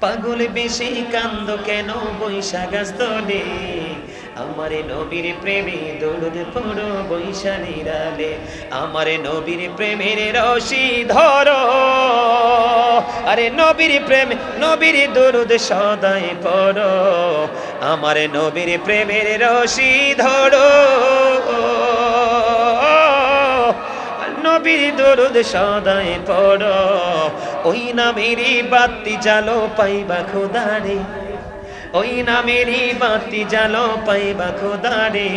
পাগল বেশি কান্দ কেন? বৈশাখ দলে আমারে নবীর প্রেমে দৌড় পড়ো বৈশা নিরালে আমারে নবীর প্রেমের রশি ধরো। আরে নবীর প্রেম, নবীর দরুদ সদাই পড়ো। আমারে নবীর প্রেমের রশি ধরো। নবীর দরুদ সদাই পড়ো। ওই নামেরই বাতি জালো পাইবা খোদারে। ওই নামেরই বাতি জালো পাইবা খোদারে।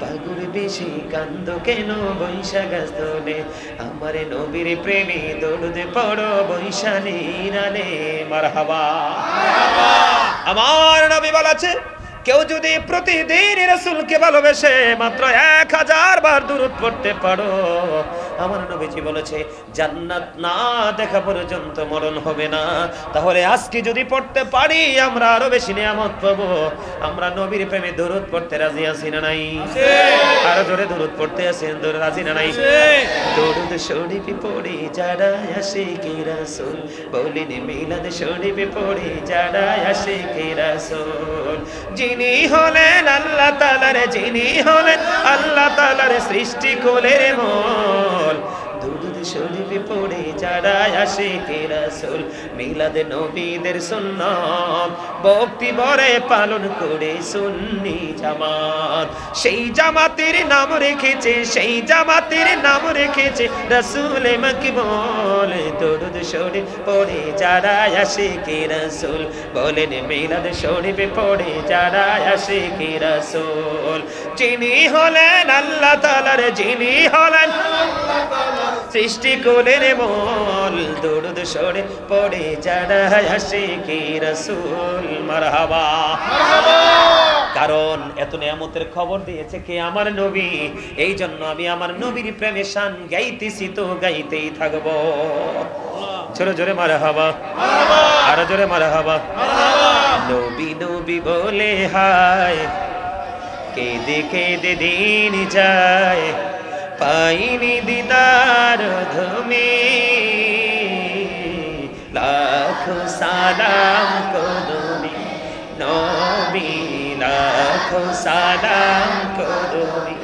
পাগুর বেশি কান্দ কেন বৈশাখ দোলে আমারে নবীর প্রেমী দরুদ পড়ো বৈশালী রালে মারহাবা। আমার নবী বলেছে, কেউ যদি প্রতিদিন রসুলকে ভালোবেসে মাত্র এক হাজার বার দূরত পড়তে পারো আমার নবীজি বলেছে জান্নাত না দেখা পর্যন্ত মরণ হবে না। তাহলে আজকে যদি পড়তে পারি আমরা আরও বেশি নিয়ামত পাবো। আমরা নবীর প্রেমে দূরত পড়তে রাজি আছি না নাই? আরও জোরে দূরত পড়তে আছেন দূরে রাজি না নাই? দরুদ শরীফ পড়ে যারা আসে কে রাসূল? বলিন মিলাদ শরীফ পড়ে যারা আসে কে রাসূল? যিনি হলেন আল্লাহ তাআলার যিনি হলেন আল্লাহ তাআলার সৃষ্টি কোলের মল দুরুদ শরীফ পড়ে যারা আসে রাসূল, মিলাদ নবীদের সুন্নাত, ভক্তি ভরে পালন করে সুন্নি জামাত। সেই জামাতের নাম রেখেছে, সেই জামাতের নাম রেখেছে রাসূল মকবুল দরুদ শরীফ পড়ে যারা আসে কে রাসূল, বলেন মিলাদ শরীফ পড়ে যারা আসে কে রাসূল। যিনি হলেন আল্লাহ তাআলার, যিনি হলেন কোলের মল, দরুদ সরে পড়ে যারা আসে কে রাসূল, মারহাবা। কারণ এত নিয়ামতের খবর দিয়েছে কে আমার নবী? এই জন্য আমি আমার নবীর প্রেমে শান গাইতেছি, তো গাইতেই থাকব। জোরে জোরে মারা হাবা আরও জোরে মারা হাবা নবী নবী বলে, হায়, কেঁদে কেঁদে দিন যায়। পাইনি দিদার ধমে। লাখো সালাম করুনি নবী, লাখো সালাম করুনি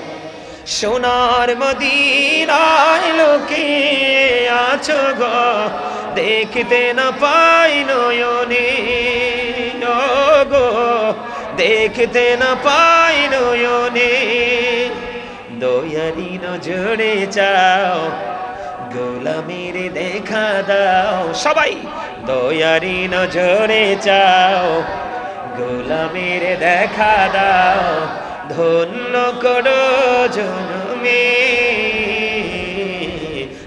সোনার মদিনায় লোকে আছো গো, দেখতে না পাই নয়নে। গো, দেখতে না পাই নয়নে। দয়ারি নজরে চাও, গোলামির দেখা দাও। সবাই, দয়ারি নজরে চাও, গোলামির দেখা দাও। ধন্য করো জনমে।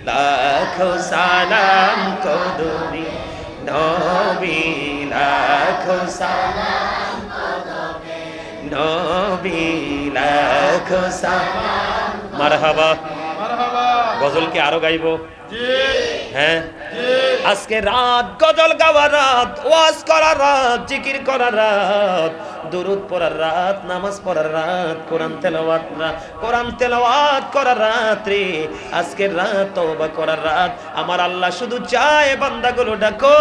লাখো সালাম কদমি, নবী, লাখো সালাম। নবী লাখো সালাম মারহাবা। গজল কি আরও গাইবো? হ্যাঁ। আজকে রাত, গজল গাওয়ার রাত, ওয়াজ করার রাত, জিকির করার রাত, দুরুদ পড়ার রাত, নামাজ পড়ার রাত, কোরআন তেলাওয়াত রাত কোরআন তেলাওয়াত করার রাত রে। আজকের রাত তওবা করার রাত। আমার আল্লাহ শুধু চায় বান্দাগুলো ডাকো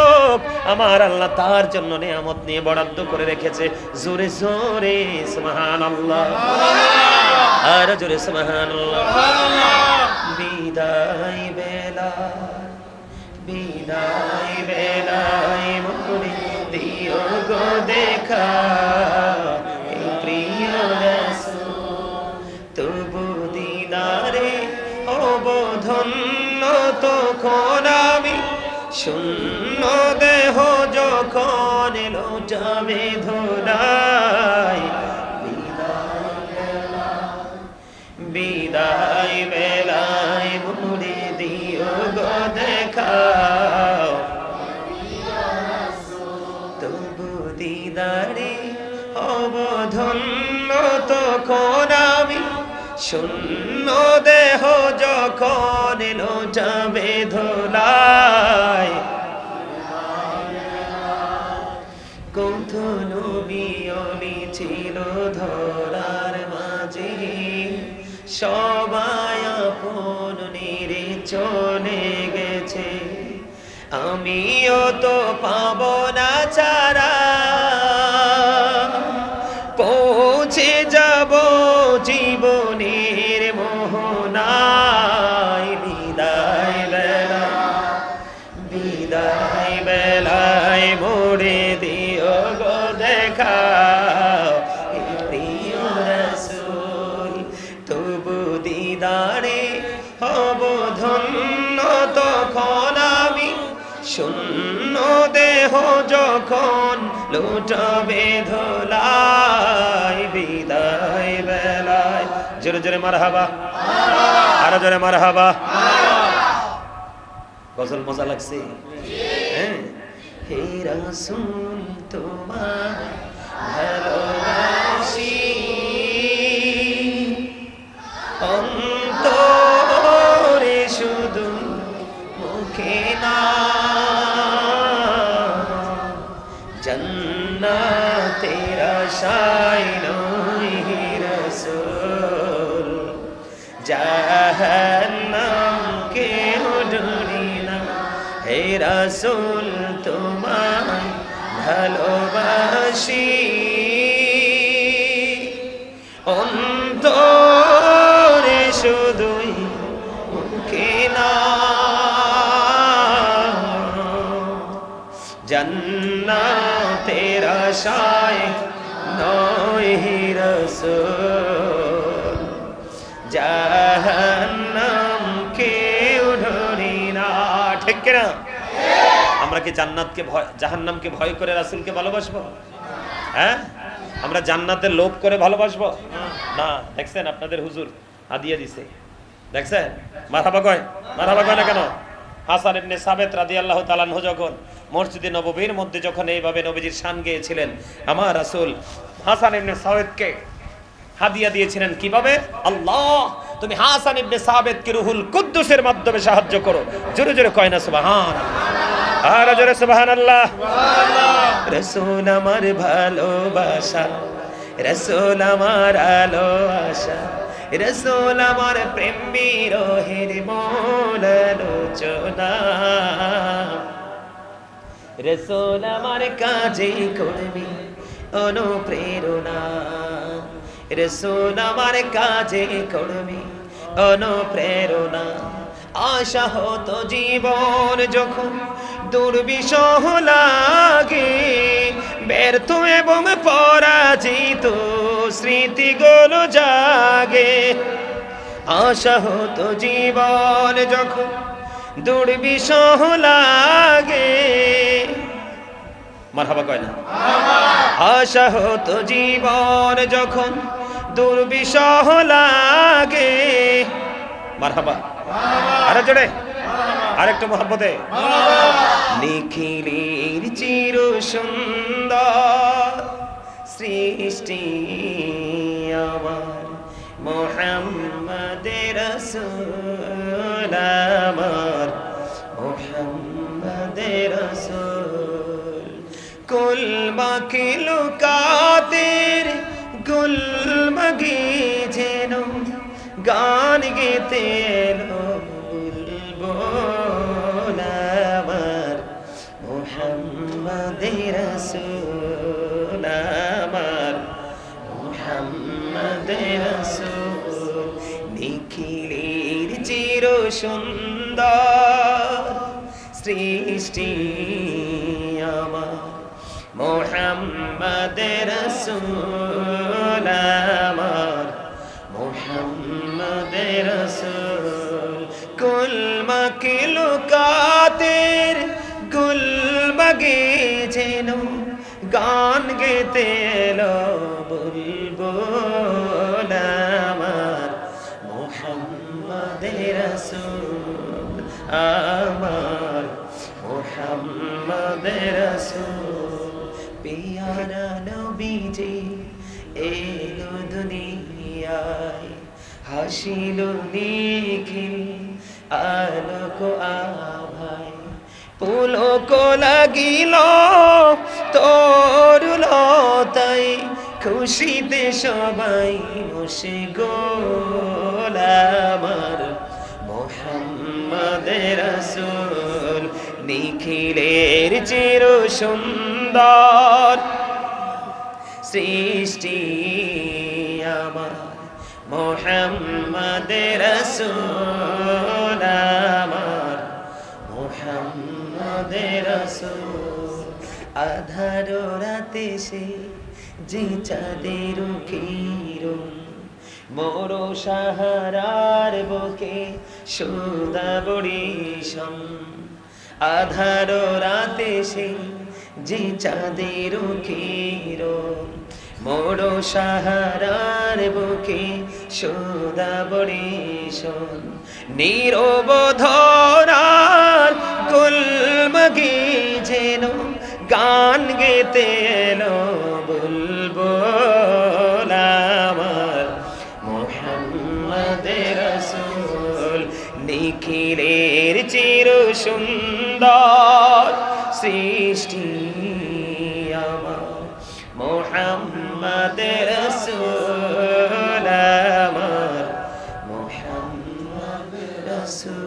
আমার আল্লাহ তার জন্য নিয়ামত নিয়ে বরাদ্দ করে রেখেছে। জোরে জোরে, সুবহানাল্লাহ। আর জোরে, সুবহানাল্লাহ। বিদায় বেলা বিদায় বেলায় মনে দিও গো দেখা। তবু শূন্য দেহ যখন এলো যাবে ধরাই বিদায় গো দেখাও তবু দিদারে, অবধন্য তখন আমি শূন্য দেহ যখন যাবে ধোলায় কৌথ নবী ছিল ধরার মাঝে সবাই আমিও তো পাব না চারা। পৌঁছে যাব জীবনের মোহনা। যখন লুটবে ধোলাই, বিদায় বেলায়। জোরে জোরে মার হাবা আরও জোরে মার হাবা গজল মজা লাগছে। হ্যাঁ। হে রাসূল তোমার ভালোবাসি। অন্তরে শুধু মুখে না জন্নাতের আশায় নই রসুল। জাহান্নাম কে ডরি না। হে রাসূল তোমায় ভালোবাসি। আশায় নয় রসুল। জাহান্নাম কেউ না। ঠিক কিনা? আমরা কি জান্নাতকে ভয় জাহান্নামকে ভয় করে রাসূলকে ভালোবাসবো? হ্যাঁ? আমরা জান্নাতের লোভ করে ভালোবাসবো? না, দেখছেন আপনাদের হুজুর হাদিয়া দিছে। দেখছেন? মাথাবা কয় মাথাবা কয় না কেন? হাসান ইবনে সাবেত রাদিয়াল্লাহু তাআলা যখন মসজিদে নববীর মধ্যে যখন এইভাবে নবীজির শান গিয়েছিলেন, আমার রাসূল হাসান ইবনে সাবেতকে হাদিয়া দিয়েছিলেন, কীভাবে? আল্লাহ, তুমি হাসান ইবনে সাবেতকে রুহুল কুদ্দুসের মাধ্যমে সাহায্য করো। জোরে জোরে কয় না সুবহান আর জোরে, সুবহানাল্লাহ। রসুল আমার ভালোবাসা, রসুল আমার আলো আশা রসুল আমার প্রেম বিরোহের মূল আলোচনা। রসুল আমার কাজে করবি, অনুপ্রেরণা। রসুল আমার কাজে করবি, অনুপ্রেরণা। আশা হতো জীবন যখন দুর্বিষহ লাগে, ব্যর্থ এবং পরাজিত স্মৃতিগুলো জাগে। আশা হতো জীবন যখন দুর্বিষহ লাগে মারহাবা কয় না। আশা হতো জীবন যখন দুর্বিষহ লাগে। মারহাবা। আরে জোরে। আরেকটু মোহাম্মতে নিখিলের চির সুন্দর সৃষ্টি আমার মোহাম্মদের রসুল আমার। মোহাম্মদের রসুল লুকাতের গুল মগি যেন গান গেতে আমার। মোহাম্মদের রসুল আমার। নিখিলের চির সুন্দর সৃষ্টি মোহাম্মদের রসুল আমার। মোহাম্মদের রসুল কুল মকিল কাতের গুল বগে যেন গান গেতে এলো বুলবুল আমার। মোহাম্মদের রসুল আমার। মোহাম্মদের রসুল পিয়ারা নবীজি এলো দুনিয়ায়। হাসিল নিখিল আলোক আভাই পুলক লাগিল তরুল তাই খুশিতে সবাই বসে গোলামার মোহাম্মদের রসুল নিখিলের চির সুন্দর সৃষ্টি আমার মোহাম্মদের রসুল আমার মোহাম্মদের রসুল আধার রাতে সে যে চাঁদের কিরণ মোর সাহারার বুকে সুদা বড়িশম আধার রাতে সে যে চাঁদের কিরণ মোড়ো সাহারার বুকে সোদা বড়ি বড়িশন নিরবধরার গুলমগি যেন গান গেতে এলো বুলবুল আমার। মোহাম্মদ রসুল নিখিলের চির সুন্দর সৃষ্টি মোহাম্মদ মোহাম্মদ রসুল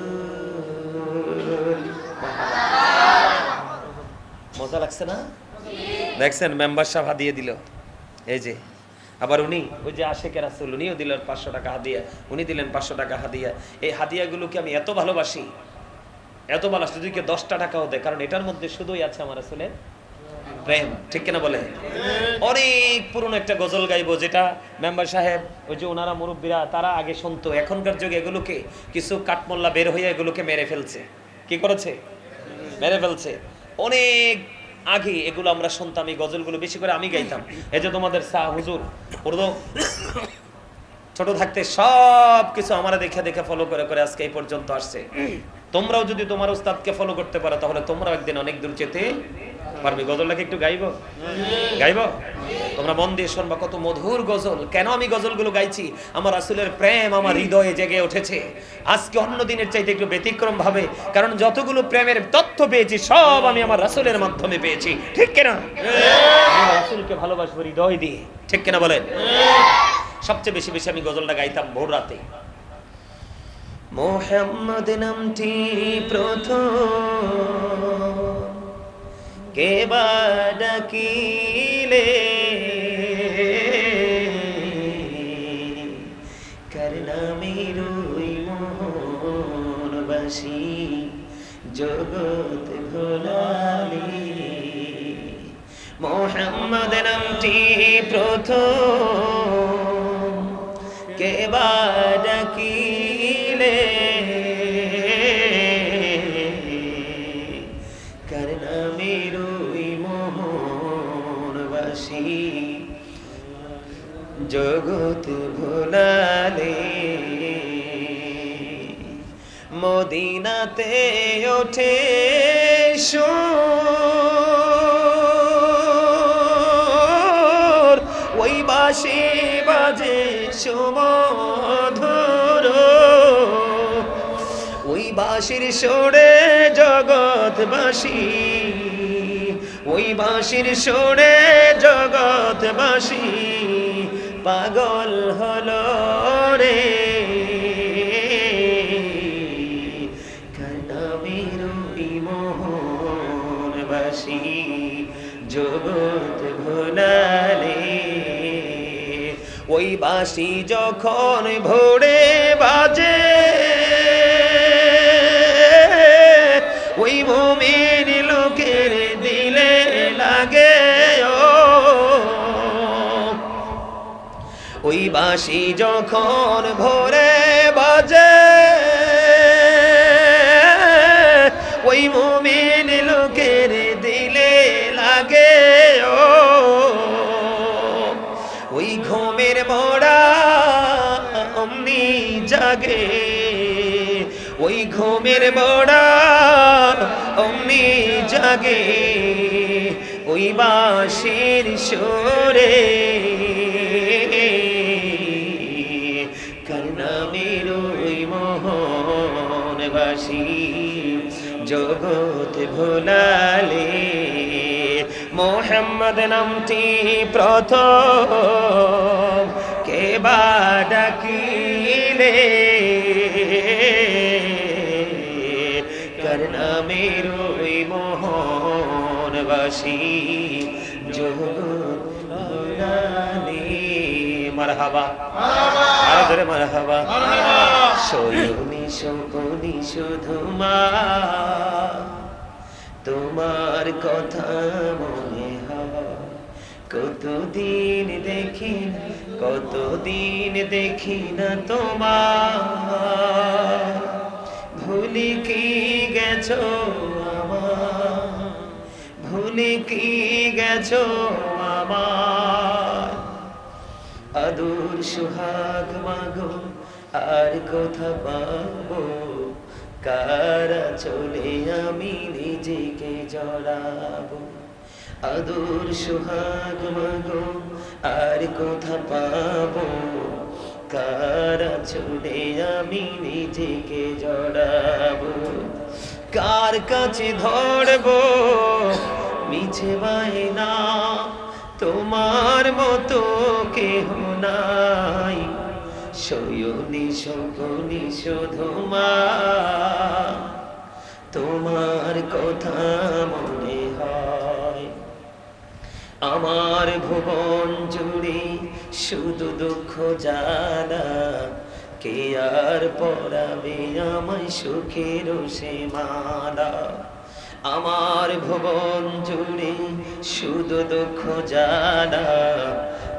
মজা লাগছে না? দেখছেন মেম্বার সাহেব হাদিয়ে দিল। এই যে, আবার উনি, ওই যে আশেকের রাসুল, উনিও দিলেন পাঁচশো টাকা হাদিয়া। উনি দিলেন পাঁচশো টাকা হাদিয়া। এই হাদিয়াগুলোকে আমি এত ভালোবাসি এত ভালোবাসি, যদি কেউ দশটা টাকাও দেয়, কারণ এটার মধ্যে শুধুই আছে আমার আসলে প্রেম, ঠিক কিনা বলে? অনেক পুরনো একটা গজল গাইবো যেটা মেম্বার সাহেব, ওই যে ওনারা মুরব্বীরা, তারা আগে শুনতো। এখনকার যুগে এগুলোকে কিছু কাঠমোল্লা বের হয়ে এগুলোকে মেরে ফেলছে। কি করেছে? মেরে ফেলছে। অনেক আগে এগুলো আমরা শুনতাম, এই গজলগুলো বেশি করে আমি গাইতাম। এই যে তোমাদের শাহ হুজুর উর্দু ছোট থাকতে সব কিছু আমরা দেখে দেখে ফলো করে করে আজকে এই পর্যন্ত আসছে। তোমরাও যদি তোমার উস্তাদকে ফলো করতে পারো, তাহলে তোমরাও একদিন অনেক দূর যেতে পারবে গজলটাকে একটু গাইবো? গাইব? তোমরা মন দিয়ে শুনবা কত মধুর গজল। কেন আমি গজলগুলো গাইছি? আমার রাসূলের প্রেম আমার হৃদয়ে জেগে উঠেছে। আজকে অন্য দিনের চাইতে একটু ব্যতিক্রম ভাবে, কারণ যতগুলো প্রেমের তথ্য পেয়েছি, সব আমি আমার রাসূলের মাধ্যমে পেয়েছি। ঠিক কিনা? রাসূলকে ভালোবাসবো হৃদয় দিয়ে। ঠিক কিনা বলেন? সবচেয়ে বেশি বেশি আমি গজলটা গাইতাম ভোর রাতে। মোহাম্মদ নামটি প্রথম। কে বা ডাকিলে কার নামে রই মোহনবাসী জগৎ ভোলালি। মোহাম্মদ নামটি প্রথম। কে বা মদিনাতে ওঠে সুর। ওই বাসে বাজে সুমধুর। ওই বাঁশির সুরে জগৎবাসী। ওই বাঁশির সুরে জগৎবাসী। পাগল হলো রে। মোহনবাসী জগৎ ভোলালে। ওই বাঁশি যখন ভোরে বাজে, ওই মুমিন লোকের দিলে লাগে ওই বাঁশি যখন ভোরে বাজে ওই মুমিন লোকের দিলে লাগে, ও। ওই ঘুমের মোড়া অমনি জাগে, ওই ঘুমের মোড়া অমনি জাগে, ওই বাঁশির সুরে জগৎ ভুলালি। মোহাম্মদ নামটি প্রথম। কে বা ডাকিলে? কর্ণামের ওই মোহনবাসী? জগৎ তোমার কথা মনে কতদিন দেখি কতদিন দেখি না তোমার। ভুলি কি গেছো আমার ভুলে কি গেছো আমার আদুর সুহাগ মাগো, আর কোথা পাবো। কারা চলে আমি নিজেকে জড়াবো? আদুর সুহাগ মাগো, আর কোথা পাবো। কারা চলে আমি নিজেকে জড়াবো? কার কাছে ধরবো? মিছে না তোমার মতো কেহ নাই। সয়নি শকুনি শুধু মা তোমার কথা মনে হয়। আমার ভুবন জুড়ে শুধু দুঃখ জানা, কে আর পড়াবে আমায় সুখের সে মালা? আমার ভুবন জুড়ে শুধু দুঃখ জ্বালা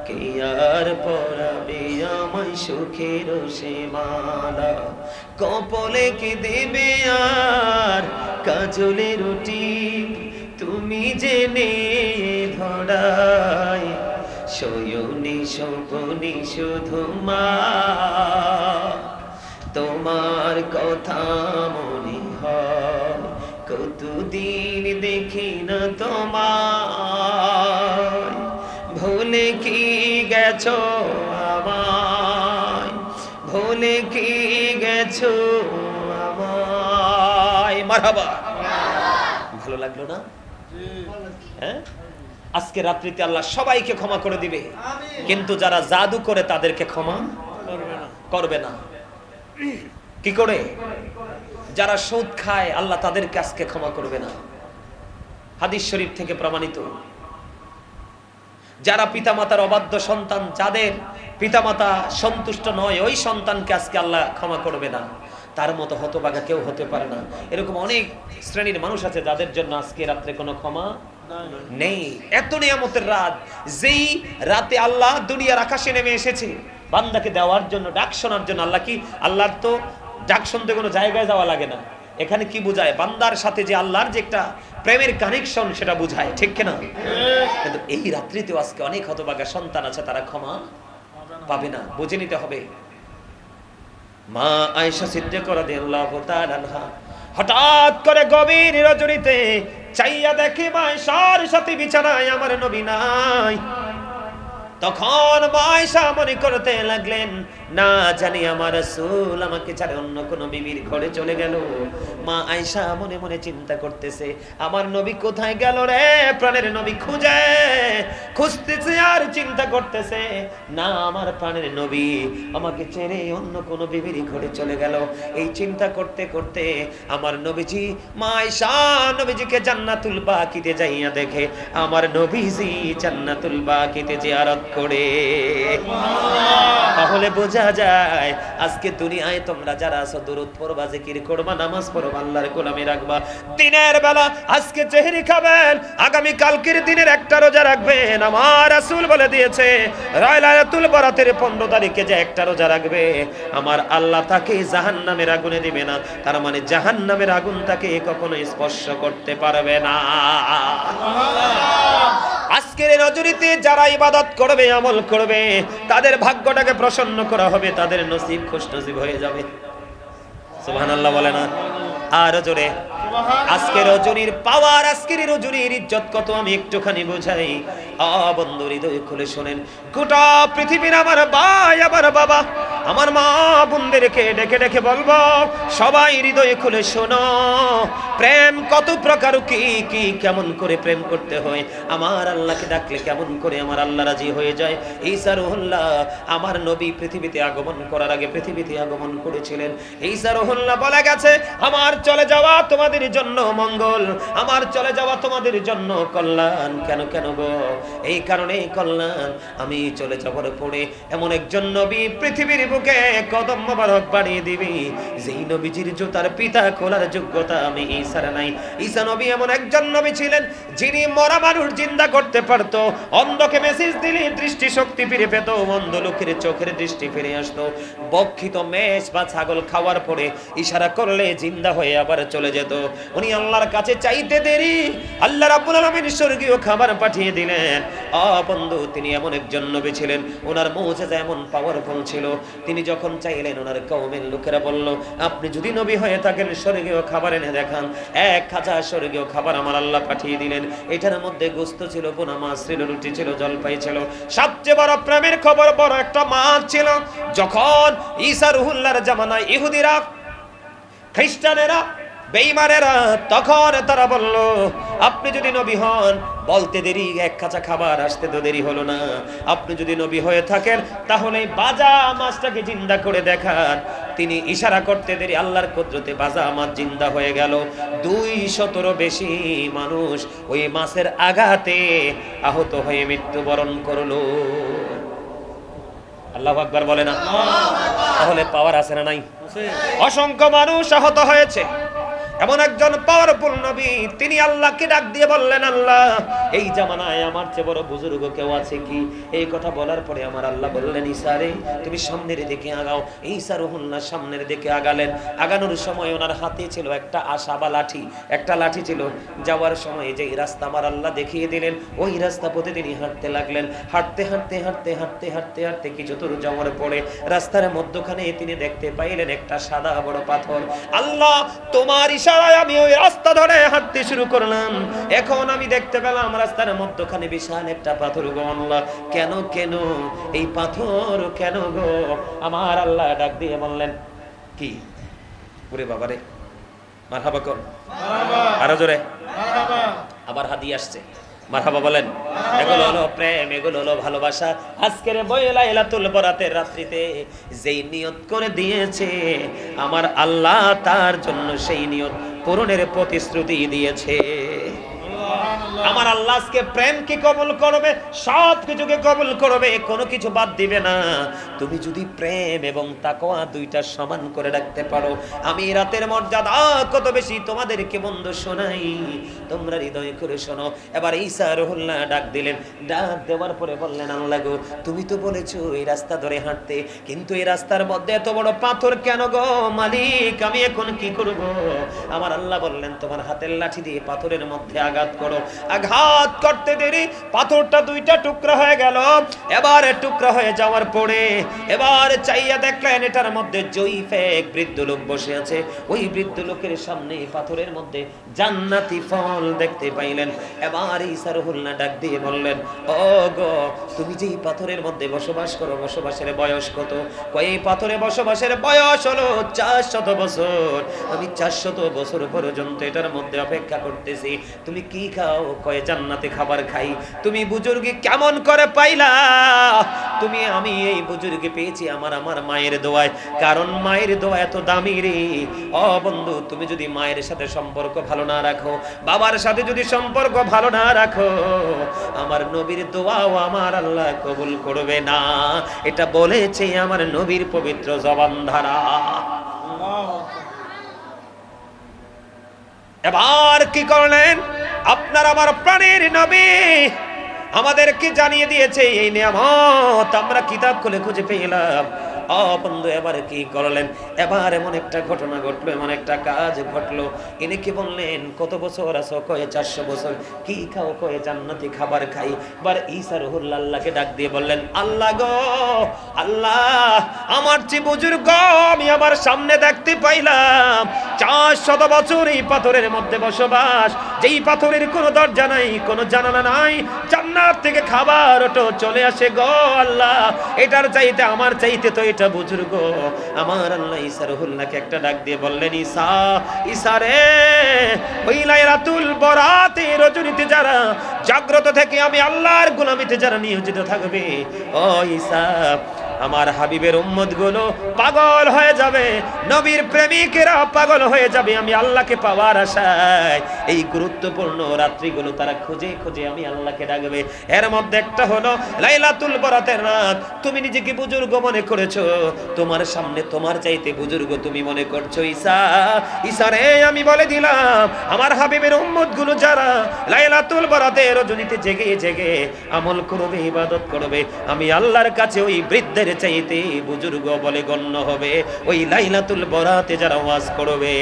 কে আর পড়াবে আমায় সুখের সে মালা? কপলে কি দেবে আর কাজলে রুটি? তুমি জেনে ধরাই সয়নি সপনি শুধু মা। তোমার কথা মনে কতদিন দেখি না তোমার ভুলে কি গেছো আমায়? ভুলে কি গেছো আমায়? মারহাবা। ভালো লাগল না? হ্যাঁ? আজকে রাত্রিতে আল্লাহ সবাইকে ক্ষমা করে দিবে। কিন্তু যারা জাদু করে তাদেরকে ক্ষমা করবে না। কি করে? যারা সুদ খায়, আল্লাহ তাদেরকে আজকে ক্ষমা করবে না। হাদিস শরীফ থেকে প্রমাণিত। যারা পিতামাতার অবাধ্য সন্তান, যাদের পিতামাতা সন্তুষ্ট নয়, ওই সন্তানকে আজকে আল্লাহ ক্ষমা করবে না। তার মতো হতবাগা কেউ হতে পারে না। এরকম অনেক শ্রেণির মানুষ আছে, যাদের জন্য আজকে রাত্রে কোনো ক্ষমা নেই। এত নিয়ামতের রাত, যেই রাতে আল্লাহ দুনিয়ার আকাশে নেমে এসেছে, বান্দাকে দেওয়ার জন্য, ডাক শোনার জন্য, আল্লাহ কি, আল্লাহর তো ডাক শুনতে কোনো জায়গায় যাওয়া লাগে না। এখানে কি বোঝায়? বান্দার সাথে যে আল্লাহর যে একটা প্রেমের কানেকশন সেটা বোঝায়। ঠিক কিনা? কিন্তু এই রাত্রিতেও আজকে অনেক হতবাগা সন্তান আছে, তারা ক্ষমা পাবে না। বুঝে নিতে হবে। মা আয়েশা সিদ্ধে করে তাআলা হঠাৎ করে গভীর রজনীতে চাইয়া দেখে, মা আয়েশার সাথে বিছানায় আমার নবী নাই। তখন মায়সা মনে করতে লাগলেন, না জানি আমার রাসূল আমাকে ছাড়া অন্য কোনো বিবির ঘরে চলে গেল। মা আয়সা মনে মনে চিন্তা করতেছে, আমার নবী কোথায় গেল রে? প্রাণের নবী খুঁজে খুঁজতেছে আর চিন্তা করতেছে। না, আমার প্রাণের নবী আমাকে ছেড়ে অন্য কোন বিবির ঘরে চলে গেল। এই চিন্তা করতে করতে আমার নবীজি, মা আয়সা নবীজিকে জান্নাতুল বাকিতে যাইয়া দেখে। আমার নবীজি জান্নাতুল বাকিতে জিয়ারত করে। তাহলে বোঝা যায়, আজকে দুনিয়ায় তোমরা যারা আছো, দরুদ পড়বা, জিকির করবা, নামাজ পড়বা, আল্লাহর গোলামি রাখবা। দিনের বেলা আজকে চেহারি খাবেন, আগামী কালকের দিনের একটা রোজা রাখবেন। আমার রাসূল বলে দিয়েছে রায়লাতুল বরাতের 15 তারিখে যে একটা রোজা রাখবে, আমার আল্লাহ তাকে জাহান্নামের আগুনে দিবে না। তার মানে জাহান্নামের আগুন তাকে কখনো স্পর্শ করতে পারবে না। আজকের রজনীতে যারা ইবাদত করবে, আমল করবে, তাদের ভাগ্যটাকে প্রসন্ন করা হবে, তাদের নসিব খুশ নসিব হয়ে যাবে। সুবহানাল্লাহ বলে না? আর জোরে। আজকে রজনীর পাওয়ার, আজকের রজনীর ইজ্জত কত আমি একটুখানি বুঝাই। আ হৃদয় খুলে শোনেন। গোটা পৃথিবীর আমার ভাই, আমার বাবা, আমার মা ডেকে ডেকে বলব, সবাই হৃদয়ে খুলে প্রেম কত প্রকার, কি কি, কেমন করে প্রেম করতে হয়? আমার আল্লাহকে ডাকলে কেমন করে আমার আল্লাহ রাজি হয়ে যায়? ঈসা রুহুল্লাহ, আমার নবী পৃথিবীতে আগমন করার আগে পৃথিবীতে আগমন করেছিলেন। ঈসা রুহুল্লাহ বলে গেছে, আমার চলে যাওয়া তোমাদের জন্য মঙ্গল, আমার চলে যাওয়া তোমাদের জন্য কল্যাণ। কেন কেন গো? এই কারণে কল্যাণ, আমি চলে যাবার পরে এমন একজন নবী পৃথিবীর বুকে কদম মোবারক বাড়িয়ে দিবি। যেই নবীজির জুতার পিতা খোলার যোগ্যতা আমি ঈসা ঈসার নাই। ঈসা নবী এমন একজন নবী ছিলেন যিনি মরা মানুষ জিন্দা করতে পারত, অন্ধকে মেসেজ দিলে দৃষ্টি শক্তি ফিরে পেত অন্ধ লোকের চোখের দৃষ্টি ফিরে আসতো। বক্ষিত মেষ বা ছাগল খাওয়ার পরে ইশারা করলে জিন্দা হয়ে আবার চলে যেত। উনি আল্লাহর কাছে চাইতে দেরি। আল্লাহ রাব্বুল আলামিন স্বর্গীয় খাবার পাঠিয়ে দিলেন। আ বন্ধু, তিনি এমন একজন নবী ছিলেন, ওনার মৌজেজা এমন পাওয়ারফুল ছিল। তিনি যখন চাইলেন, ওনার কওমের লোকেরা বলল, আপনি যদি নবী হয়ে থাকেন, স্বর্গীয় খাবার এনে দেখান। এক হাজার স্বর্গীয় খাবার আমার আল্লাহ পাঠিয়ে দিলেন। এটার মধ্যে গোস্ত ছিল বোনা মাছ ছিল, রুটি ছিল, জলপাই ছিল। সবচেয়ে বড় প্রেমের খবর, বড় একটা মাছ ছিল। যখন ঈসা রুহুল্লাহর জামানায় ইহুদিরা খ্রিস্টানেরা বেইমানেরা তখন তারা বলল, আপনি যদি নবী হন, বলতে দেরি, এক কাঁচা খাবার আসতে তো দেরি হলো না। আপনি যদি নবী হয়ে থাকেন, তাহলে বাজা মাছটাকে জিন্দা করে দেখান। তিনি ইশারা করতে দেরি, আল্লাহর কুদরতে বাজা মাছ জিন্দা হয়ে গেল। দুই শতরও বেশি মানুষ ওই মাছের আঘাতে আহত হয়ে মৃত্যুবরণ করল। আল্লাহ আকবার বলে না তাহলে পাওয়ার আছে না নাই? অসংখ্য মানুষ আহত হয়েছে। এমন একজন পাওয়ারফুল নবী, তিনি আল্লাহকে ডাক দিয়ে বললেন, আল্লাহ, এই জামানায় আমার চেয়ে বড় বুজুর্গ কেউ আছে কি? এই কথা বলার পরে আমার আল্লাহ বললেন ইসারে তুমি সামনের দিকে আগাও। ঈসা রহুল্লাহ সামনের দিকে আগালেন। আগানোর সময় ওনার হাতে ছিল একটা আশা বা লাঠি। একটা লাঠি ছিল। যাওয়ার সময় যে রাস্তা আমার আল্লাহ দেখিয়ে দিলেন, ওই রাস্তা পথে তিনি হাঁটতে লাগলেন। হাঁটতে হাঁটতে হাঁটতে হাঁটতে হাঁটতে হাঁটতে কিছু দূর যাওয়ার পরে রাস্তার মধ্যখানে তিনি দেখতে পাইলেন একটা সাদা বড় পাথর। আল্লাহ, তোমার ইশারায় আমি ওই রাস্তা ধরে হাঁটতে শুরু করলাম। এখন আমি দেখতে পেলাম রাস্তার মধ্যখানে বিশাল একটা পাথর গো আল্লাহ। কেন কেন? এই পাথর কেন গো? আমার আল্লাহ ডাক দিয়ে বললেন কি? ওরে বাবারে মারহাবা কর। আরও জোরে। আবার হাতি আসছে। মারহাবা বলেন, এগুলো হলো প্রেম, এগুলো হলো ভালোবাসা। আজকের বইলা লাইলাতুল বরাতের রাত্রিতে যেই নিয়ত করে দিয়েছে, আমার আল্লাহ তার জন্য সেই নিয়ত পূরণের প্রতিশ্রুতি দিয়েছে। আমার আল্লাহ আজকে প্রেমকে কবুল করবে? সব কিছুকে কবুল করবে? কোনো কিছু বাদ দিবে না। তুমি যদি প্রেম এবং তাকওয়া দুইটা সমান করে রাখতে পারো, আমি রাতের মর্যাদা কত বেশি তোমাদেরকে বন্ধ শোনাই। তোমরা হৃদয় করে শোনো। এবার ঈসা রহুল্লাহ ডাক দিলেন। ডাক দেওয়ার পরে বললেন, আল্লাহ গো, তুমি তো বলেছ এই রাস্তা ধরে হাঁটতে, কিন্তু এই রাস্তার মধ্যে এত বড় পাথর কেন গো? মালিক, আমি এখন কি করব? আমার আল্লাহ বললেন, তোমার হাতের লাঠি দিয়ে পাথরের মধ্যে আঘাত করো। আঘাত করতে দেরি, পাথরটা দুইটা টুকরা হয়ে গেল। এবার টুকরা হয়ে যাওয়ার পরে এবার চাইয়া দেখলেন এটার মধ্যে জয়ীফে এক বৃদ্ধ লোক বসে আছে। ওই বৃদ্ধ লোকের সামনে পাথরের মধ্যে জান্নাতি ফল দেখতে পাইলেন। এবার ইসারহুল্লাহ ডাক দিয়ে বললেন, ও গো, তুমি যেই পাথরের মধ্যে বসবাস করো, বসবাসের বয়স কত? কয় পাথরে বসবাসের বয়স হলো চারশত বছর। আমি চারশত বছর পর্যন্ত এটার মধ্যে অপেক্ষা করতেছি। তুমি কি খাও? কয়ে, জান্নাতে খাবার খাই। তুমি বুজুর্গি কেমন করে পাইলা? তুমি আমি এই বুজুর্গে পেয়েছি আমার আমার মায়ের দোয়ায়। কারণ মায়ের দোয়া এত দামি রে। ও বন্ধু, তুমি যদি মায়ের সাথে সম্পর্ক ভালো না রাখো, বাবার সাথে যদি সম্পর্ক ভালো না রাখো, আমার নবীর দোয়াও আমার আল্লাহ কবুল করবে না। এটা বলেছে আমার নবীর পবিত্র জবান ধারা। এবার কি করলেন? আপনার আমার প্রাণের নবী আমাদেরকে জানিয়ে দিয়েছে এই নিয়ামত আমরা কিতাব খুলে খুঁজে পেলাম অ বন্ধু, এবার কি করলেন? এবার এমন একটা ঘটনা ঘটলো, এমন একটা কাজ ঘটলো। ইনি কি বললেন, কত বছর আছো, কয়ে চারশো বছর? কি খাও, কয়ে জান্নাতি খাবার খাই? এবার ঈসা রহুল্লা ডাক দিয়ে বললেন, আল্লাহ গো, আল্লাহ, আমার চেয়ে বুজুর্গ, আমি আমার সামনে দেখতে পাইলাম। চার শত বছর এই পাথরের মধ্যে বসবাস। যেই পাথরের কোনো দরজা নাই, কোনো জানালা নাই, জান্নাত থেকে খাবার ওটো চলে আসে গো আল্লাহ। এটার চাইতে, আমার চাইতে তো এটা বুজুর্গ। আমার আল্লাহ ইসার হুল্লাকে একটা ডাক দিয়ে বললেন ইসা ইসারে ওই লাইলাতুল বরাতে রজনীতে যারা, জাগ্রত থেকে আমি আল্লাহর গোলামিতে যারা নিয়োজিত থাকবে, ও ঈসা আমার হাবিবের উম্মতগুলো পাগল হয়ে যাবে, নবীর প্রেমিকেরা পাগল হয়ে যাবে, আমি আল্লাহকে পাওয়ার আশায়। এই গুরুত্বপূর্ণ রাত্রিগুলো তারা খুঁজে খুঁজে আমি আল্লাহকে ডাকবে। এর মধ্যে একটা হলো, লাইলাতুল বরাতের রাত। তুমি নিজেকে বুজুর্গ মনে করেছ। তোমার সামনে তোমার চাইতে বুজুর্গ তুমি মনে করছ, ঈসা। ঈসা রে, আমি বলে দিলাম, আমার হাবিবের উম্মতগুলো যারা লাইলাতুল বরাতে রজনীতে জেগে জেগে আমল করবে, ইবাদত করবে, আমি আল্লাহর কাছে ওই বৃদ্ধের চাইতে বুজুর্গ বলে গণ্য হবে। ওই লাইলাতুল বরাতে যারা ওয়াজ করবে।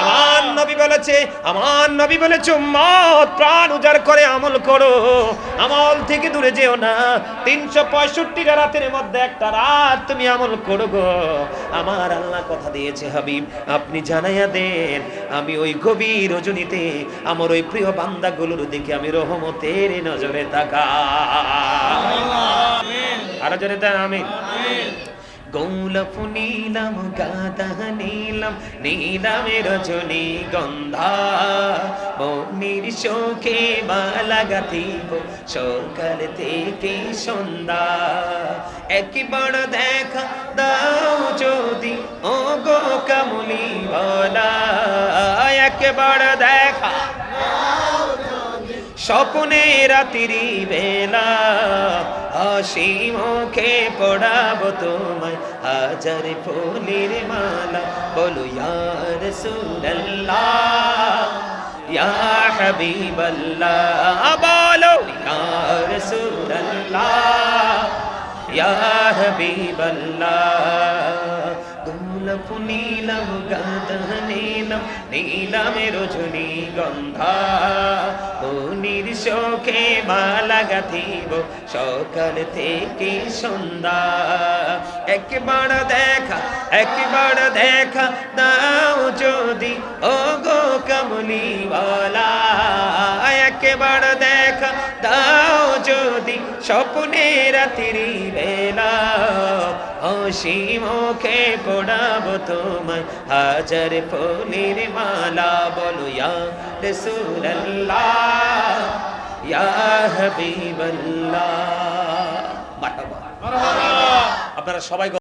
আমার নবী বলেছে, আমার নবী বলেছে, উম্মত, প্রাণ উজাড় করে আমল করো। আমল থেকে দূরে যেও না। তিনশো পঁয়ষট্টিটা রাতের মধ্যে একটা রাত তুমি আমল করো গো। আমার আল্লাহ কথা দিয়েছে, হাবিব, আপনি জানাইয়া দেন, আমি ওই গভীর রজনীতে আমার ওই প্রিয় বান্দাগুলোর দিকে আমি রহমতের নজরে তাকা আরও জোরে দেন আমি গৌলফ নীলম গাদা নীলম নীলমে রজনী গন্ধা। মনির শোকে মালা গাথিব সকাল থেকে সন্ধ্যা। একবার দেখা দাও যদি ও গো কামলি বলা। একবার দেখা স্বপ্নে রাত্রি বেলা, হাসি মুখে পড়াব তোমায়, হাজার ফুলের মালা, বলো ইয়ার সুল্লাহ ইয়া হাবিবাল্লাহ, বলো ইয়ার সুল্লাহ ইয়া হাবিবাল্লাহ। গোলাপ নীলম গাদা নীলম, নীলমে রজনী গন্ধা। মনির শোকে মালা গাথিব, সকাল থেকে সন্ধ্যা। একবার দেখা একবার দেখা, দাও যদি ও গো কমলিওয়ালা। একবার দেখা, দাও যদি স্বপ্নে রাত্রি বেলা অসি মুখে পড়াবো তোমায়। হাজার ফুলের মালা বলো, ইয়া রসুল্লাহ ইয়া আপনারা সবাই